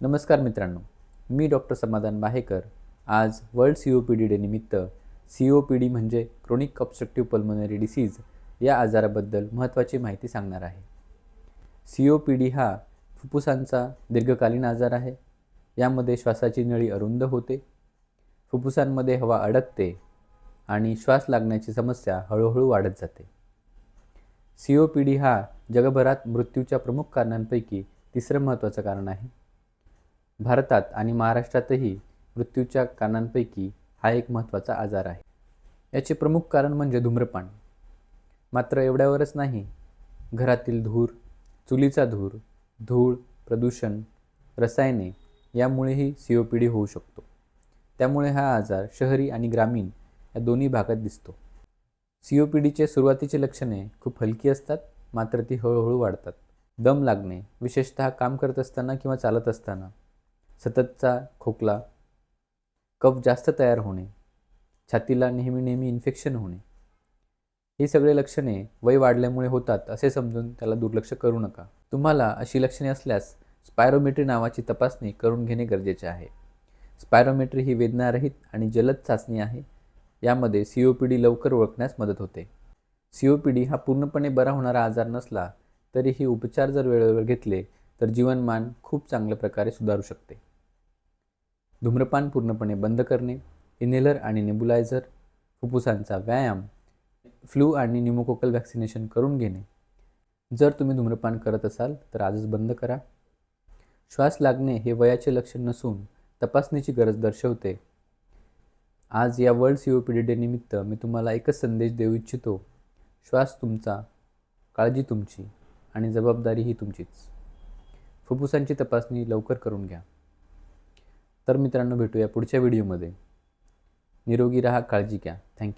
नमस्कार मित्रांनो मी डॉक्टर समाधान बाहेकर. आज world C O P D day निमित्त सी ओ पी डी म्हणजे क्रोनिक ऑब्स्ट्रक्टिव्ह पल्मोनरी डिसीज या आजाराबद्दल महत्त्वाची माहिती सांगणार आहे. सी ओ पी डी हा फुफ्फुसांचा दीर्घकालीन आजार आहे. यामध्ये श्वासाची नळी अरुंद होते. फुफ्फुसांमध्ये हवा अडकते आणि श्वास लागण्याची समस्या हळूहळू वाढत जाते. सी ओ पी डी हा जगभरात मृत्यूच्या प्रमुख कारणांपैकी तिसरं महत्त्वाचं कारण आहे. भारतात आणि महाराष्ट्रातही मृत्यूच्या कारणांपैकी हा एक महत्त्वाचा आजार आहे. याचे प्रमुख कारण म्हणजे धूम्रपान. मात्र एवढ्यावरच नाही घरातील धूर चुलीचा धूर धूळ प्रदूषण रसायने यामुळेही सी ओ पी डी होऊ शकतो. त्यामुळे हा आजार शहरी आणि ग्रामीण या दोन्ही भागात दिसतो. सी ओ पी डीचे सुरुवातीची लक्षणे खूप हलकी असतात मात्र ती हळूहळू वाढतात. दम लागणे विशेषतः काम करत असताना किंवा चालत असताना सततचा खोकला कफ जास्त तयार होणे छातीला नेहमी नेहमी इन्फेक्शन होणे ही सगळे लक्षणे वय वाढल्यामुळे होतात असे समजून त्याला दुर्लक्ष करू नका. तुम्हाला अशी लक्षणे असल्यास स्पायरोमेट्री नावाची तपासणी करून घेणे गरजेचे आहे. स्पायरोमेट्री ही वेदनारहित आणि जलद चाचणी आहे. यामध्ये सी ओ पी डी लवकर ओळखण्यास मदत होते. सी ओ पी डी हा पूर्णपणे बरा होणारा आजार नसला तरीही उपचार जर वेळेवर घेतले तर जीवनमान खूप चांगल्या प्रकारे सुधारू शकते. धूम्रपान पूर्णपणे बंद करणे इनेलर आणि नेबुलायझर फुफ्फुसांचा व्यायाम फ्लू आणि न्यूमोकोकल व्हॅक्सिनेशन करून घेणे. जर तुम्ही धूम्रपान करत असाल तर आजच बंद करा. श्वास लागणे हे वयाचे लक्षण नसून तपासणीची गरज दर्शवते. आज या world C O P D day निमित्त मी तुम्हाला एकच संदेश देऊ इच्छितो. श्वास तुमचा काळजी तुमची आणि जबाबदारी ही तुमचीच. फुफ्फुसांची तपासणी लवकर करून घ्या. तर मित्रांनो भेटूया पुढच्या व्हिडिओमध्ये. निरोगी राहा काळजी घ्या. थँक्यू